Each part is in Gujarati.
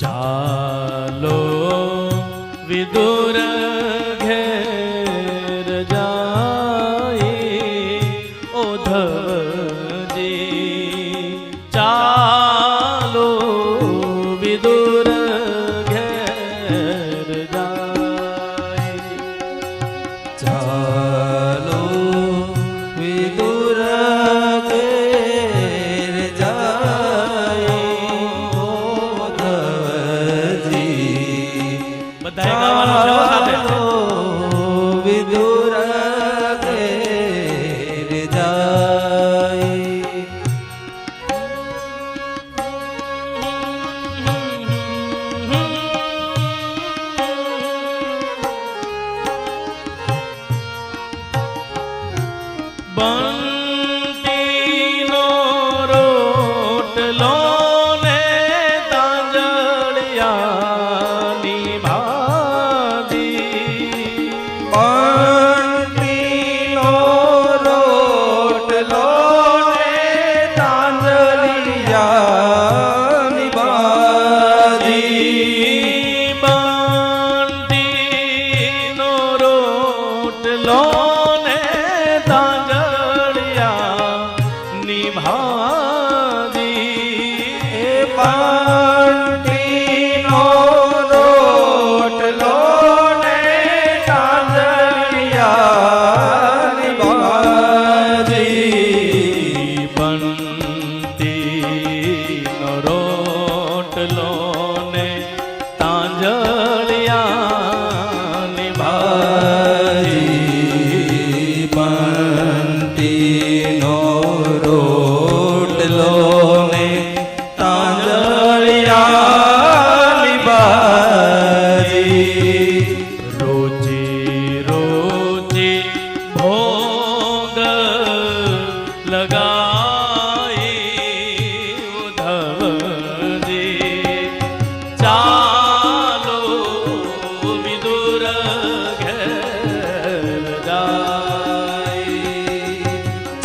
ચાલો વિદુર নিভা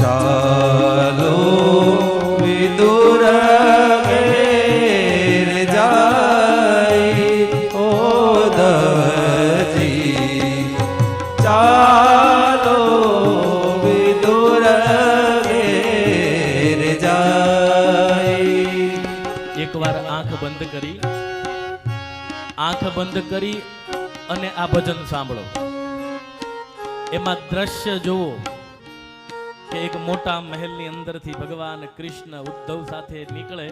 ચાલો વિદુર ઘેર જાય ચાલો વિદુર ઘેર જાય એકવાર આંખ બંધ કરી, આંખ બંધ કરી અને આ ભજન સાંભળો. એમાં દ્રશ્ય જુઓ. કે એક મોટા મહેલની અંદરથી ભગવાન કૃષ્ણ ઉદ્ધવ સાથે નીકળે.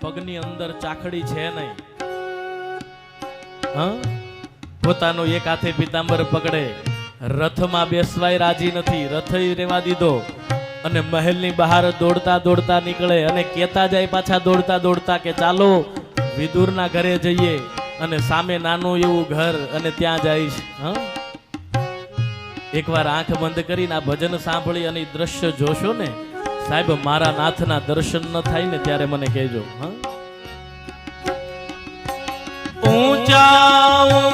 પગની અંદર ચાખડી છે નહીં. પોતાનો એક હાથે પિતાંબર પકડે. રથમાં બેસવાય રાજી નથી. રથ રેવા દીધો. અને મહેલની બહાર દોડતા દોડતા નીકળે અને કેતા જાય પાછા દોડતા દોડતા કે ચાલો વિદુરના ઘરે જઈએ અને સામે નાનું એવું ઘર અને ત્યાં જઈશ. હા? એકવાર આંખ બંધ કરીને આ ભજન સાંભળી અને દ્રશ્ય જોશો ને, સાહેબ, મારા નાથના દર્શન ન થાય ને ત્યારે મને કહેજો, હા? ઊંચા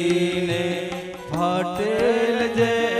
તેલ જે